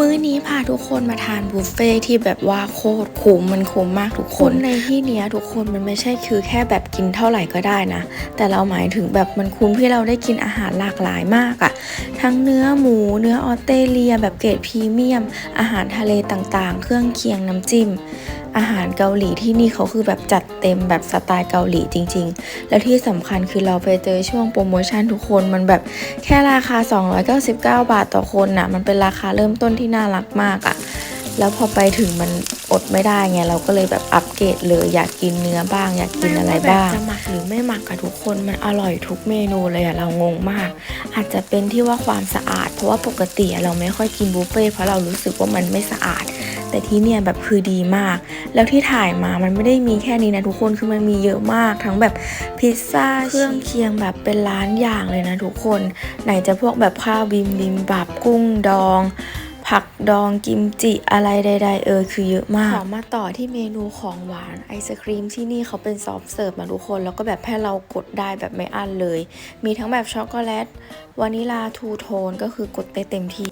มื้อนี้พาทุกคนมาทานบุฟเฟ่ที่แบบว่าโคตรคุ้มมันคุ้มมากทุกคนในที่เนี้ยทุกคนมันไม่ใช่คือแค่แบบกินเท่าไหร่ก็ได้นะ แต่เราหมายถึงแบบมันคุ้มที่เราได้กินอาหารหลากหลายมากอะ ทั้งเนื้อหมู เนื้อออสเตรเลีย แบบเกรดพรีเมียม อาหารทะเลต่างๆ เครื่องเคียงน้ำจิ้ม อาหารเกาหลีที่นี่เขาคือแบบจัดเต็มแบบสไตล์เกาหลีจริง ๆ แล้วที่สำคัญคือเราไปเจอช่วงโปรโมชั่นทุกคนมันแบบแค่ราคา 299 บาทต่อคนน่ะ มันเป็นราคาเริ่มต้นที่น่ารักมากอะ่ะ แล้วพอไปถึงมัน อดไม่ได้ไงเราก็เลยแบบอัปเกรดเลยอยากกินเนื้อบ้าง อยากกินอะไรบ้างจะหมักหรือไม่หมักอะทุกคนมันอร่อยทุกเมนูเลยอะเรางงมาก อาจจะเป็นที่ว่าความสะอาด เพราะว่าปกติอะเราไม่ค่อยกินบุฟเฟ่ต์เพราะเรารู้สึกว่ามันไม่สะอาด แต่ที่เนี่ยแบบคือดีมาก แล้วที่ถ่ายมามันไม่ได้มีแค่นี้นะทุกคนคือมันมีเยอะมาก ทั้งแบบพิซซ่าเครื่องเคียงแบบเป็นล้านอย่างเลยนะทุกคน ไหนจะพวกแบบข้าวบิมบิมบับกุ้งดอง ผักดองกิมจิอะไรใด ๆ เออคือเยอะมากขอมาต่อที่เมนูของหวานไอศครีมที่นี่เขาเป็นซอฟเสิร์ฟมาทุกคน แล้วก็แบบให้เรากดได้แบบไม่อั้นเลย มีทั้งแบบช็อกโกแลตวานิลาทูโทนก็คือกดได้เต็มที่